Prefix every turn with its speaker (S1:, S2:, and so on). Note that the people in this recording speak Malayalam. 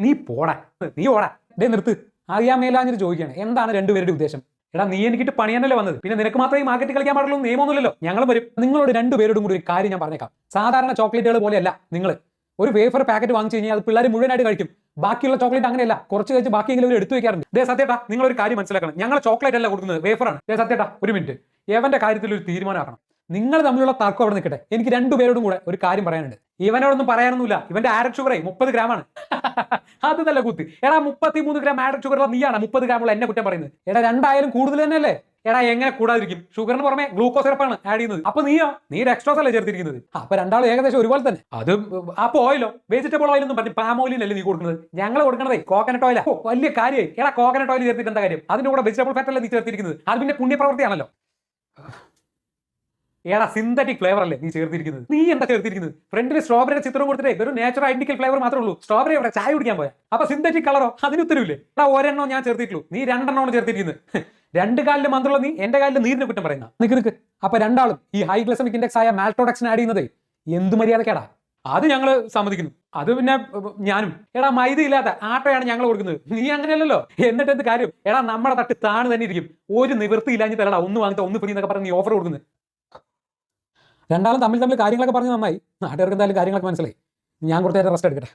S1: നീ പോടാ. നീ ഓടാ. ഡേ നിർത്ത്. അറിയാൻ മേലാഞ്ഞിട്ട് ചോദിക്കുകയാണ്. എന്താണ് രണ്ടുപേരുടെ ഉദ്ദേശം? എടാ നീ എനിക്കിട്ട് പണിയാനല്ലേ വന്നത്? പിന്നെ നിനക്ക് മാത്രമേ മാർക്കറ്റ് കളിക്കാൻ പാടുള്ളൂ നിയമമൊന്നുമില്ലല്ലോ. ഞങ്ങൾ വരും. നിങ്ങളോട് രണ്ടുപേരോടും കൂടി ഒരു കാര്യം ഞാൻ പറഞ്ഞേക്കാം. സാധാരണ ചോക്ലേറ്റുകൾ പോലെയല്ല നിങ്ങൾ ഒരു വേഫർ പാക്കറ്റ് വാങ്ങിച്ചു കഴിഞ്ഞാൽ അത് പിള്ളേർ മുഴുവനായിട്ട് കഴിക്കും. ബാക്കിയുള്ള ചോക്ലേറ്റ് അങ്ങനെയല്ല. കുറച്ച് കഴിച്ച് ബാക്കിയെങ്കിലും എടുത്തു വെക്കാറുണ്ട്. ദേ സത്യേട്ടാ നിങ്ങൾ ഒരു കാര്യം മനസ്സിലാക്കണം. ഞങ്ങൾ ചോക്ലേറ്റ് അല്ല കൊടുക്കുന്നത് വേഫറാണ് ദേ സത്യേട്ടാ ഒരു മിനിറ്റ് എവന്റെ കാര്യത്തിൽ ഒരു തീരുമാനമാക്കണം നിങ്ങൾ തമ്മിലുള്ള തർക്കം അവിടെ നിൽക്കട്ടെ. എനിക്ക് രണ്ടുപേരോടും കൂടെ ഒരു കാര്യം പറയാനുണ്ട്. ഇവനോടൊന്നും പറയാനൊന്നുമില്ല. ഇവന്റെ ആഡഡ് ഷുഗറേ മുപ്പത് ഗ്രാമാണ് അത് നല്ല കുത്തി. എടാ മുപ്പത്തി മൂന്ന് ഗ്രാം ആഡഡ് ഷുഗർ നീയാണ് മുപ്പത് ഉള്ള എന്നെ കുറ്റം പറയുന്നത്. എടാ രണ്ടായാലും കൂടുതൽ തന്നെയല്ലേ? എടാ എങ്ങനെ കൂടാതിരിക്കും? ഷുഗറിന് പുറമെ ഗ്ലൂക്കോസ് സിറപ്പാണ് ആഡ് ചെയ്യുന്നത്. അപ്പൊ നീയോ? നീ എക്സ്ട്രോസ് അല്ലേ ചേർത്തിരിക്കുന്നത്? അപ്പൊ രണ്ടാളും ഏകദേശം ഒരുപോലെ തന്നെ. അത് അപ്പൊ ഓയിലോ വെജിറ്റബിൾ ഓയിൽ എന്നും പറഞ്ഞു പാം അല്ലേ നീ കൊടുക്കുന്നത്? ഞങ്ങൾ കൊടുക്കണതേ കോക്കനട്ട് ഓയിലാ വലിയ കാര്യമായി. എടാ കോക്കനട്ട് ഓയിൽ ചേർത്തിട്ട് എന്താ കാര്യം? അതിന്റെ കൂടെ വെജിറ്റബിൾ ഫാറ്റ് അല്ലേ നീ ചേർത്തിരിക്കുന്നത്? അത് പിന്നെ പുണ്യപ്രവൃത്തിയാണല്ലോ. ഏടാ സിന്തറ്റിക് ഫ്ലേവർ അല്ലേ നീ ചേർത്തിരിക്കുന്നത്? നീ എന്താ ചേർത്തിരിക്കുന്നത്? ഫ്രണ്ടിൽ സ്ട്രോബെറിയുടെ ചിത്രം കൊടുത്തിട്ടേ വെറും നാച്ചുറൽ ഐഡന്റിക്കൽ ഫ്ലേവർ മാത്രമേ ഉള്ളൂ. സ്ട്രോബെറി അവിടെ ചായ കുടിക്കാൻ പോയാ. അപ്പൊ സിന്തറ്റിക് കളറോ അതിന് ഉത്തരവില്ലേ? എടാ ഒരെണ്ണോ ഞാൻ ചേർത്തിട്ടുള്ളൂ. നീ രണ്ടെണ്ണമാണ് ചേർത്തിരിക്കുന്നത്. രണ്ട് കാലിൽ മന്ത്രമുള്ള നീ എന്റെ കാലിൽ നീരിനെ കുറ്റം പറയുന്ന. നിക്ക് നിക്ക്. അപ്പൊ രണ്ടാളും ഈ ഹൈ ഗ്ലസമിക് ഇൻഡെക്സ് ആയ മാൽട്രോഡക്ഷൻ ആഡ് ചെയ്യുന്നത് എന്ത് മര്യാദക്കേടാ? അത് ഞങ്ങൾ സമ്മതിക്കുന്നു. അത് പിന്നെ ഞാനും. എടാ മൈദ ഇല്ലാത്ത ആട്ടയാണ് ഞങ്ങൾ കൊടുക്കുന്നത്. നീ അങ്ങനെയല്ലല്ലോ. എന്നിട്ട് എന്ത് കാര്യം? എടാ നമ്മുടെ തട്ട് താണു തന്നെ ഇരിക്കും. ഒരു നിവൃത്തി ഇല്ലാഞ്ഞിട്ടല്ലടാ ഒന്ന് വാങ്ങിത്ത ഒന്ന് ഫ്രീ എന്നൊക്കെ പറഞ്ഞ് നീ ഓഫർ കൊടുക്കുന്നത്. രണ്ടാളും തമ്മിൽ തമ്മിൽ കാര്യങ്ങളൊക്കെ പറഞ്ഞ് നന്നായി. നാട്ടുകാർക്ക് എന്തായാലും കാര്യങ്ങളൊക്കെ മനസ്സിലായി. ഞാൻ കുറച്ച് റെസ്റ്റ് എടുക്കട്ടെ.